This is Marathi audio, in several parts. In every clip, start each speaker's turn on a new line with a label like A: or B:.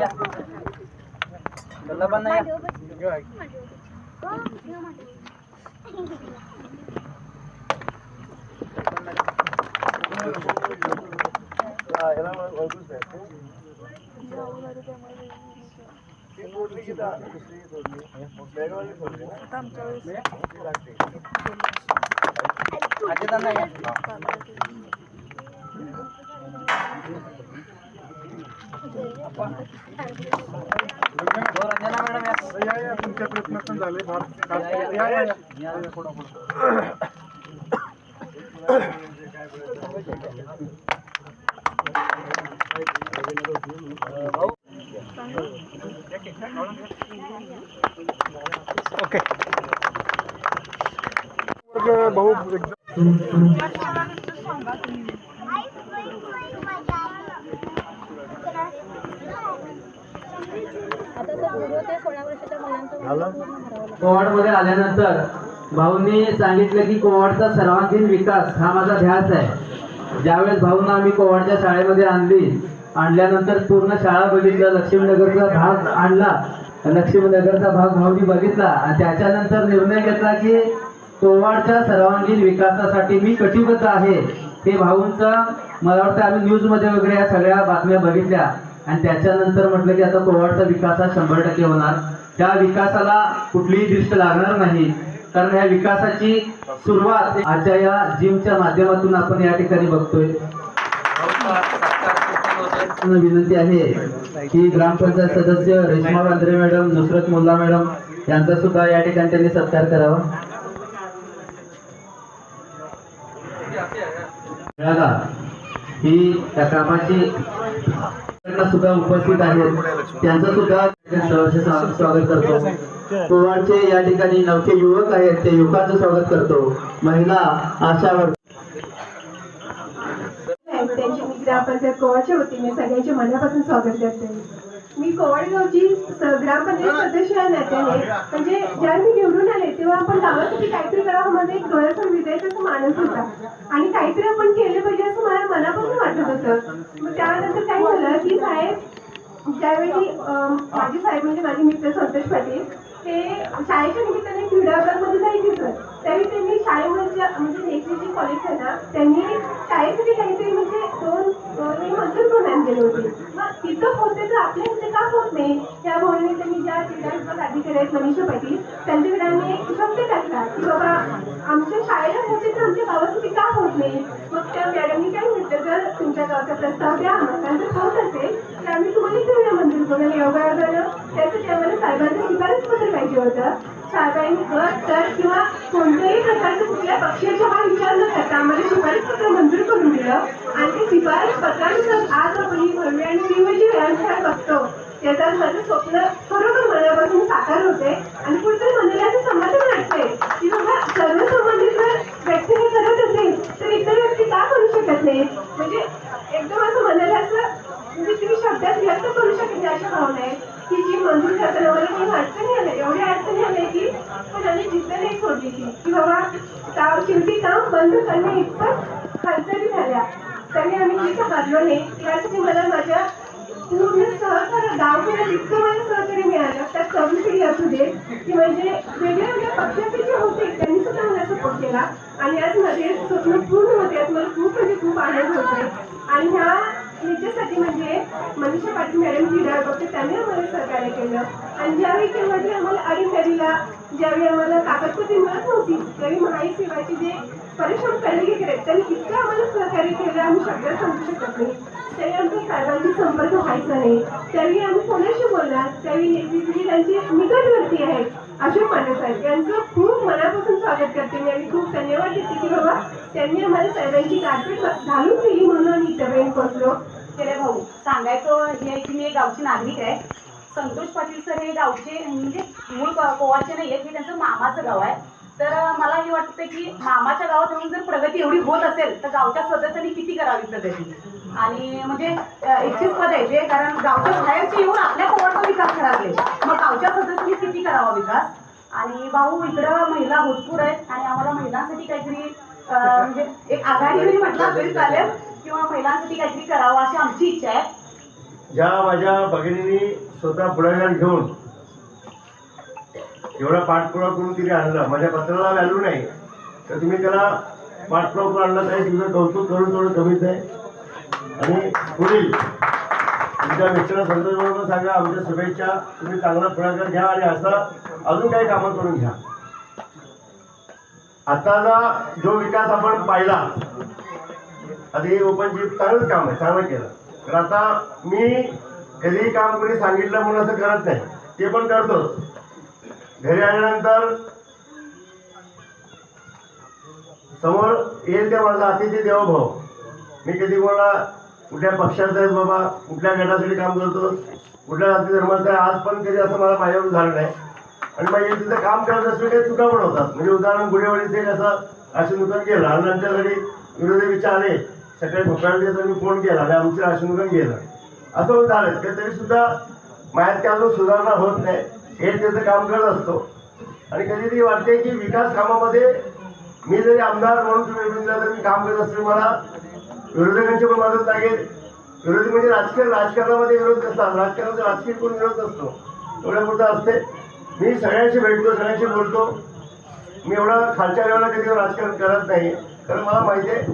A: पण या गल्ला पण नाही या. अजित
B: तुमच्या प्रयत्नातून झाले या ओके भाऊ एकदम
C: कोवाडमध्ये आल्यानंतर भाऊंनी सांगितलं की कोवाडचा सर्वांगीण विकास हा माझा ध्यास आहे. ज्यावेळेस भाऊंना आम्ही कोवाडच्या शाळेमध्ये आणली आणल्यानंतर पूर्ण शाळा बघितलं लक्ष्मीनगरचा भाग आणला लक्ष्मीनगरचा भाग भाऊनी बघितला आणि त्याच्यानंतर निर्णय घेतला की कोवाडच्या सर्वांगीण विकासासाठी मी कटिबद्ध आहे. हे भाऊंचा मला वाटतं आम्ही न्यूजमध्ये वगैरे या सगळ्या बातम्या बघितल्या आणि त्याच्यानंतर म्हटलं की आता कोवाडचा विकास हा शंभर टक्के होणार. त्या विकासाला कुठलीही दृष्ट लागणार नाही. कारण या विकासाची सुरुवात आजच्या या जिमच्या माध्यमातून आपण या ठिकाणी बघतोय. विनंती आहे की ग्रामपंचायत सदस्य रेश्मा वांद्रे मॅडम नुसरत मुल्ला मॅडम यांचा सुद्धा या ठिकाणी त्यांनी सत्कार करावा. मिळाला ही त्या कामाची सुद्धा उपस्थित आहेत. त्यांचं सुद्धा स्वागत करतो. कोवाडचे या ठिकाणी नवखे युवक आहेत ते युवकांचं स्वागत करतो. महिला आशावर
D: त्यांची मी ग्रामपंचायत कोवाडच्या वतीने सगळ्यांचे मनापासून स्वागत करते. मी कोवाडगावची स- ग्रामपंचायत सदस्य या नात्याने म्हणजे ज्या मी निवडून आले तेव्हा आपण गावासाठी काहीतरी करावं माझा एक डोळ्यातून विद्यार्थ्याचा मानस होता. आणि काहीतरी आपण केलं पाहिजे असं मला मनापासून वाटत होतं. मग त्यानंतर काय झालं की साहेब ज्यावेळी माझे साहेब म्हणजे माझे मित्र संतोष पाटील ते शाळेच्या निमित्ताने क्रीडागारमध्ये जायचे सर त्यावेळी त्यांनी शाळेमध्ये म्हणजे नेसरी जे कॉलेज आहे ना त्यांनी शाळेसाठी काहीतरी म्हणजे दोन हे मंजूर करून केले होते. मग तिथं होते तर आपल्या इथे का होत नाही? त्या भावने त्यांनी ज्या क्रीडा विभाग अधिकारी आहेत मनीषा पाटील त्यांच्याकडे आम्ही एक शब्द टाकला की बाबा आमच्या शाळेला गावासाठी नाही मग त्या मॅडमनी काय म्हटलं जर तुमच्या गावचा प्रस्ताव द्या आम्हाला जर होत असेल तर आम्ही तुम्हाला करूया मंजूर करून झालं त्यासाठी आम्हाला साहेबांचं शिफारस पत्र पाहिजे होतं. साहेबांनी गट तर किंवा कोणत्याही प्रकारचं कुठल्या पक्षाचा हा विचार न करता आम्हाला शिफारस पत्र मंजूर करून दिलं. आणि ते शिफारस पत्रानुसार आज आपण ही भव्य आणि दिव्य जी व्यायामशाळा बघतो त्याचा माझं स्वप्न खरोखर मनापासून साकार होते. आणि कुठेतरी मनाला असं समाधान वाटते की बाबा सर्व संबंधित जर व्यक्ती हे करत असेल तर इतर व्यक्ती का करू शकत नाही म्हणजे एकदम असं मनाला असं म्हणजे तुम्ही शब्दात व्यक्त करू शकत नाही अशा भावना आहेत की जी मंजूर करताना मला काही अडचणी आल्या एवढ्या अडचणी आल्या की पण आम्ही जिद्द नाही सोडली ती की बाबा काम शेवटी काम बंद करणे इतपत हालचाली झाल्या तरी आम्ही जिथं हारलो नाही. त्यासाठी मला माझ्या पूर्ण सहकार्य गावकडे इतकं मला सहकार्य मिळालं. त्यात तरुण पिढी असू दे की म्हणजे वेगळ्या वेगळ्या पक्षाचे जे होते त्यांनी सुद्धा मला सपोर्ट केला. आणि आज माझे स्वप्न पूर्ण होते. आज मला खूप म्हणजे खूप आनंद होतोय. आणि ह्या ह्याच्यासाठी म्हणजे मनीषा पाटील मॅडम क्रीडा बघते त्यांनी आम्हाला सहकार्य केलं. आणि ज्यावेळी केव्हा आम्हाला अडीनडीला ज्यावेळी आम्हाला कागदपत्रे मिळत नव्हती त्यावेळी महाई सेवाचे जे परिश्रम करणे आहेत त्यांनी इतकं आम्हाला सहकार्य केलं आम्ही शब्दात सांगू शकत नाही. त्यावेळी आमच्या साहेबांशी संपर्क व्हायचा नाही. त्यावेळी आम्ही कोणाशी बोलणार? त्यावेळी नेतृत्व निकटवर्ती आहेत. अशोक माने साहेब यांचं खूप मनापासून स्वागत करते मी आणि खूप धन्यवाद देते की बाबा त्यांनी आम्हाला साहेबांची कार्पेट घालून दिली म्हणून आम्ही इथपर्यंत पोहोचलो.
E: गेले भाऊ सांगायचं हे आहे की मी एक गावची नागरिक आहे. संतोष पाटील सर हे गावचे म्हणजे मूळ गोवाचे नाही आहेत हे त्यांचं मामाचं गाव आहे. तर मला हे वाटतं की मामाच्या गावात येऊन जर प्रगती एवढी होत असेल तर गावच्या सदस्यांनी किती करावी प्रगती? आणि म्हणजे एकशेच पद आहे ते कारण गावच्या बाहेरचे येऊन आपल्या कोवाडचा विकास करावे मग गावच्या सदस्यांनी किती करावा विकास? आणि भाऊ इकडं महिला भरपूर आहेत आणि आम्हाला महिलांसाठी काहीतरी म्हणजे एक आघाडी जरी म्हटलं तरी चालेल किंवा महिलांसाठी काहीतरी करावं अशी आमची इच्छा आहे.
B: ज्या माझ्या भगिनीने स्वतः पुढाकार घेऊन एवढा पाठपुरावा करून तिने आणलं. माझ्या पत्राला व्हॅल्यू नाही. तर तुम्ही त्याला पाठपुरावा करून आणला तरी तुझं कौतुक करून थोडं कमीच आहे. आणि पुढील तुमच्या मिस्टर संतोष सांगा आमच्या शुभेच्छा. तुम्ही चांगला पुढाकार घ्या आणि असं अजून काही कामं करून घ्या. आताचा जो विकास आपण पाहिला आता हे ओपनची चांगलंच काम आहे चांगलं केलं. तर आता मी कधीही काम कोणी सांगितलं म्हणून असं करत नाही. ते पण करतोच. घरी आल्यानंतर समोर येईल ते माझा अतिथी देवभाव. मी कधी कोणाला कुठल्या पक्षाचं आहे बाबा? कुठल्या गटासाठी काम करतो? कुठल्या जाती धर्माचं आहे? आज पण कधी असं मला पाहिजे झालं नाही. आणि मग तिथं काम करत असले काही चुका पण होतात. म्हणजे उदाहरण गुढेवाडीचे असं अश्वनुकन केलं आणि आमच्या घरी विरोधी विचार आले सकाळी भोकाळले तर मी फोन केला. आणि आमचं अश्वनुकन गेलं. असं होत झालं. की तरी सुद्धा मायात काय अजून सुधारणा होत नाही. हे त्याचं काम करत असतो. आणि कधी कधी वाटते की विकास कामामध्ये मी जरी आमदार म्हणून तुम्ही तर मी काम करत असले मला. विरोधकांची पण मदत लागेल. विरोधी म्हणजे राजकारण राजकारणामध्ये विरोध असतात राजकारणाचा राजकीय कोण विरोध नसतो. एवढ्या पुरतं असते. मी सगळ्यांशी भेटतो सगळ्यांशी बोलतो. मी एवढं खालच्या लेवलला कधी राजकारण करत नाही. कारण मला माहिती आहे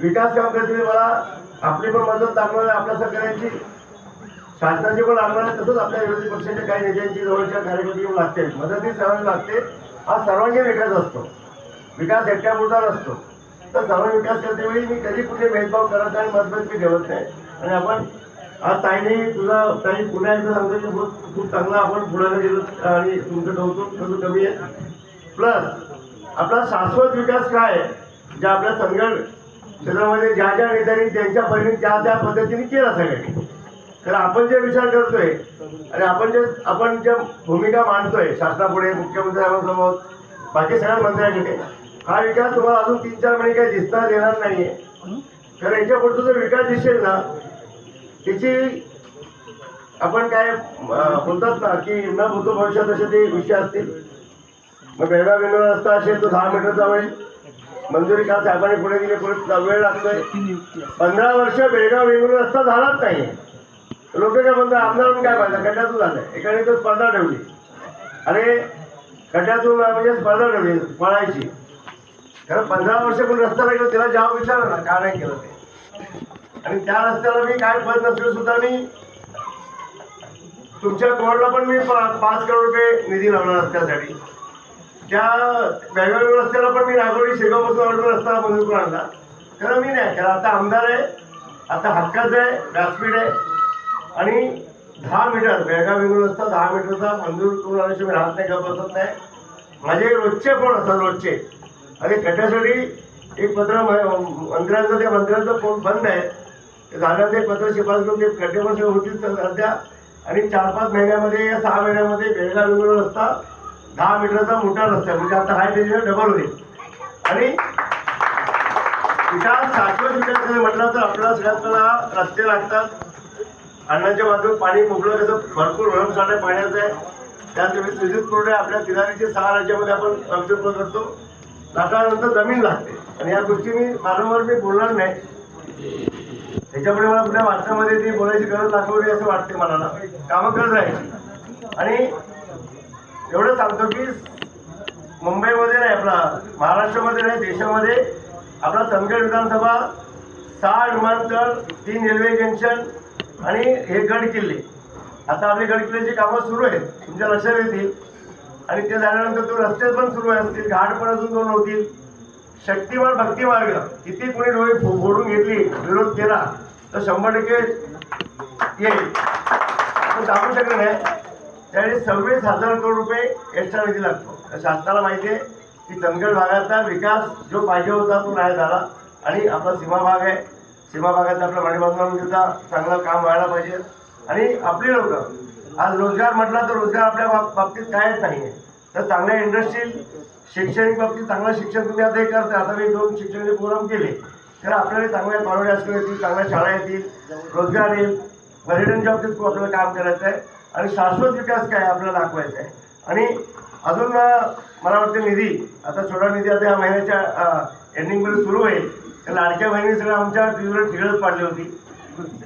B: विकास काम करतील मला आपली पण मदत लागणार आहे आपल्या सगळ्यांची शासनाची पण लागणार आहे तसंच आपल्या विरोधी पक्षाच्या काही नेत्यांची जवळच्या कार्यकर्ते पण लागते मदती सर्वांना लागते. हा सर्वांगीण विकास असतो. विकास एकट्यापुरता नसतो. तर सर्व विकास करतेवेळी मी कधी कुठे भेदभाव करत नाही मतभेद मी ठेवत नाही. आणि आपण आज ताईने तुझा ताई पुन्हा एकदा सांगतो की खूप खूप चांगला आपण पुण्याला गेलो आणि तुमचं कौतुक थोडं कमी आहे. प्लस आपला शाश्वत विकास काय आहे? ज्या आपल्या संघट क्षेत्रामध्ये ज्या ज्या नेत्यांनी त्यांच्या परीने त्या त्या पद्धतीने केला सगळ्यांनी. तर आपण जे विचार करतोय आणि आपण जे आपण ज्या भूमिका मांडतोय शासनापुढे मुख्यमंत्री साहेबांसमोर बाकी सगळ्या मंत्र्यांकडे हा विकास तुम्हाला अजून तीन चार महिने काही दिसता येणार नाहीये. तर याच्या पुढचा जो विकास दिसेल ना त्याची आपण काय बोलतात ना की न भूतो भविष्यात असे ते विषय असतील. मग बेळगाव बेंगलोर रस्ता असेल तो दहा मीटरचा होईल. मंजुरी काल साहेबांनी पुढे दिली पुढे वेळ लागतोय. पंधरा वर्ष बेळगाव बेंगलोर रस्ता झालाच नाही लोक काय म्हणतात आमदारून काय पाहिजे खड्ड्यातून झालंय. एकाने तर स्पर्धा ठेवली. अरे खड्ड्यातून म्हणजे स्पर्धा ठेवली पळायची. कारण पंधरा वर्ष कोण रस्ता गेलो त्याला जाव विचारलं ना का नाही केलं ते. आणि त्या रस्त्याला मी काय पद नसले सुद्धा मी तुमच्या कोर्टला पण मी पा- पाच करोड रुपये निधी लावला रस्त्यासाठी. त्या वेगवेगळ्या रस्त्याला पण मी नागोडी शेगावपासून ऑर्डर रस्ता मंजूर करून आणला. खरं मी नाही कारण आता आमदार आहे आता हक्काचं आहे व्यासपीठ आहे. आणि दहा मीटर बेळगाव वेगळं रस्ता दहा मीटरचा मंजूर करून आल्याशिवाय मी राहत नाही का बसत नाही. माझे रोजचे फोन असतात रोजचे. आणि त्याच्यासाठी एक पत्र म- मंत्र्यांचं त्या मंत्र्यांचं फोन बंद आहे. ते झाल्यानंतर एक पत्र शिफारस करून ते खड्डे पण तर सध्या. आणि चार पाच महिन्यामध्ये या सहा महिन्यामध्ये बेळगाव वेगळं रस्ता दहा मीटरचा मोठा रस्ता म्हणजे आता हाय त्याच्या डबल होईल. आणि विकास शाश्वत विकास म्हटलं तर आपल्याला सगळ्यात रस्ते लागतात. अण्णांच्या बाजूला पाणी मोकळं कसं भरपूर भरमसाठ आहे पाण्याचं आहे. त्यानंतर विद्युत विद्युत पुरवठा आपल्या किनारीचे सहा राज्यामध्ये आपण कमजोर करतो. लाखानंतर जमीन लागते. आणि या गोष्टी मी वारंवार मी बोलणार नाही. त्याच्यामुळे मला आपल्या वाचनामध्ये ती बोलायची गरज दाखवली असं वाटते मला कामं करत राहायची. आणि एवढं सांगतो की मुंबईमध्ये नाही आपला महाराष्ट्रामध्ये नाही देशामध्ये आपला चंदगड विधानसभा सहा विमानतळ तीन रेल्वे जंक्शन आणि हे गड किल्ले. आता आपले गड किल्ल्याची कामं सुरू आहेत. तुमच्या लक्षात येतील. आणि ते झाल्यानंतर तो रस्ते पण सुरू असतील घाट पण अजून दोन होतील. शक्तिमान भक्ती मार्ग किती कोणी डोळे फोडून घेतली विरोध केला तर शंभर टक्के येईल. आपण दाखवू शकत नाही. त्यावेळी सव्वीस हजार करोड रुपये एक्स्ट्रा निधी लागतो. शासनाला माहिती आहे की चंदगड भागाचा विकास जो पाहिजे होता तो नाही झाला. आणि आपला सीमा भाग आहे. सीमा भागाचा आपला मणिबांधवांचा चांगलं काम व्हायला पाहिजे. आणि आपली लोक आज रोजगार म्हटला तर रोजगार आपल्या बाब- बाबतीत कायच नाही आहे तर चांगल्या इंडस्ट्रील शैक्षणिक बाबतीत चांगलं शिक्षण तुम्ही आता हे करता आता मी दोन शिक्षणाचे प्रोग्राम केले. तर आपल्याला चांगल्या कॉलेज असतील येतील चांगल्या शाळा येतील रोजगार येईल. पर्यटनच्या बाबतीत खूप आपल्याला काम करायचं आहे. आणि शाश्वत विकास काय आपल्याला दाखवायचा आहे. आणि अजून मला वाटतं निधी आता छोटा निधी आता या महिन्याच्या एंडिंगमध्ये सुरू होईल. तर लाडक्या बहिणी सगळं आमच्या टीव्हीवर ठिगळत पाडली होती.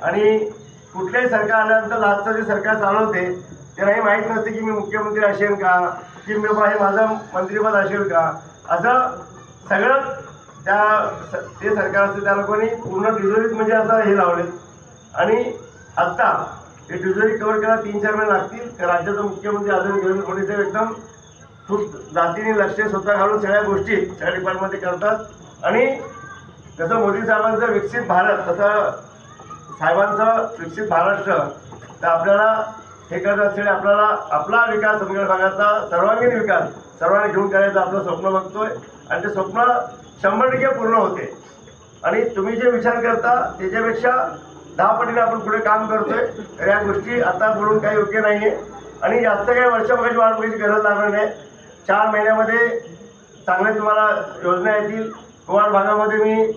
B: आणि कुठल्याही सरकार आल्यानंतर लास्टचं जे सरकार चालवते त्यांनाही माहीत नसते की मी मुख्यमंत्री असेल का की मी हे माझं मंत्रीपद असेल का. असं सगळं त्या स- ते सरकार असते त्या लोकांनी पूर्ण डिझोरीत म्हणजे असं हे लावले. आणि आत्ता हे डिझोरी कव्हर करायला तीन चार महिने लागतील तर राज्याचा मुख्यमंत्री अजून देवेंद्र फडणवीस एकदम खूप जातीने लक्ष स्वतः घालून सगळ्या गोष्टी सगळ्या डिपार्टमेंटमध्ये करतात. आणि जसं मोदी साहेबांचं विकसित भारत तसं साहेबांचं विकसित महाराष्ट्र तर आपल्याला हे करत असलेले आपल्याला आपला विकास संगड भागाचा सर्वांगीण विकास सर्वांनी घेऊन करायचं आपलं स्वप्न बघतोय. आणि ते स्वप्न शंभर टक्के पूर्ण होते. आणि तुम्ही जे विचार करता त्याच्यापेक्षा दहा पटीने आपण पुढे काम करतोय तर या गोष्टी आता बोलून काही योग्य नाहीये. आणि जास्त काही वर्ष बघायची वाट बघायची गरज लागणार नाही. चार महिन्यामध्ये चांगले तुम्हाला योजना येतील. कुवार भागामध्ये मी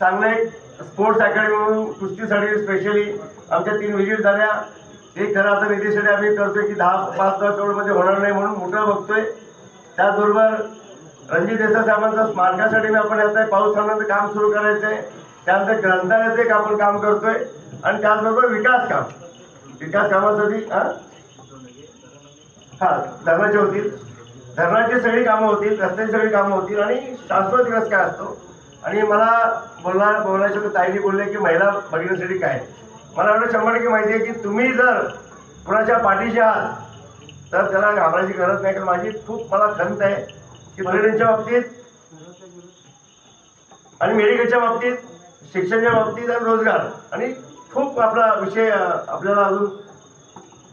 B: चांगले स्पोर्ट्स अकॅडमी म्हणून कुस्तीसाठी स्पेशली आमच्या तीन व्हिजिट झाल्या. हे खरं आता निधीसाठी आम्ही करतोय की दहा पाच दहा करोडमध्ये होणार नाही म्हणून मोठं बघतोय. त्याचबरोबर रणजित देसाई साहेबांचा स्मारकासाठी मी आपण आता पाऊस थांबण्याचं काम सुरू करायचं आहे त्यानंतर ग्रंथालयाचं एक आपण काम करतोय. आणि त्याचबरोबर विकास काम. विकास कामासाठी हा? हा धरणाचे होतील. धरणाची सगळी कामं होतील रस्त्याची सगळी कामं होतील आणि शाश्वत विकास काय असतो? आणि मला बोलणार बोलण्याच्या ताईने बोलले की महिला बघण्यासाठी काय? मला एवढं शंभर टक्के माहिती आहे की तुम्ही जर कुणाच्या पाठीशी आहात तर त्याला घाबरायची गरज नाही कारण माझी खूप मला खंत आहे की महिलांच्या बाबतीत आणि मेडिकलच्या बाबतीत शिक्षणाच्या बाबतीत आणि रोजगार. आणि खूप आपला विषय आपल्याला अजून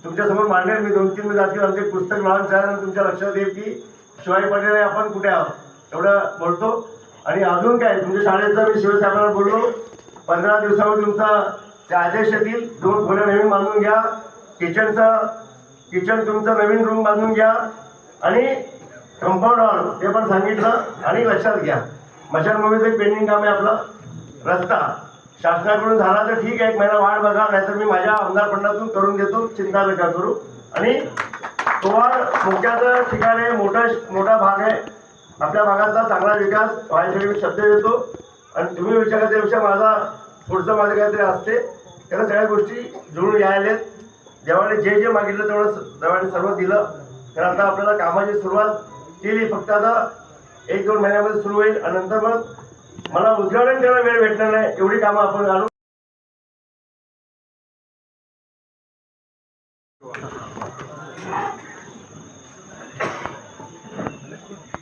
B: तुमच्यासमोर मांडेल मी दोन तीन जातील आमचे पुस्तक लहान झाल्यानंतर तुमच्या लक्षात येईल की शिवाजी पाटील आपण कुठे आहोत? एवढं बोलतो. आणि अजून काय तुमच्या शाळेचं मी शिवसाहेबांना बोललो पंधरा दिवसावर तुमचा ते आदेश येतील. दोन खोल्या नवीन बांधून घ्या. किचनचं किचन तुमचं नवीन रूम बांधून घ्या. आणि कंपाऊंड हॉल ते पण सांगितलं. आणि लक्षात घ्या. मशानभूमीचं एक पेंडिंग काम आहे आपलं. रस्ता. शासनाकडून झाला तर ठीक आहे. एक महिना वाट बघा. नाहीतर मी माझ्या आमदार फंडातून करून देतो. चिंता नका करू. आणि तुम्हाला मुख्याचं ठिकाण आहे. मोठा मोठा भाग आहे. आपल्या भागाचा चांगला विकास व्हायसाठी मी शब्द देतो. आणि तुम्ही विचार त्यापेक्षा माझा पुढचं माझं काहीतरी असते. त्याला सगळ्या गोष्टी जुळून यायलेत. देवाने जे जे मागितलं तेवढं देवाने सर्व दिलं. तर आता आपल्याला कामाची सुरुवात केली. फक्त आता एक दोन महिन्यामध्ये सुरू होईल. आणि नंतर मग मला उद्घाटन करायला वेळ भेटणार नाही. एवढी कामं आपण घालू.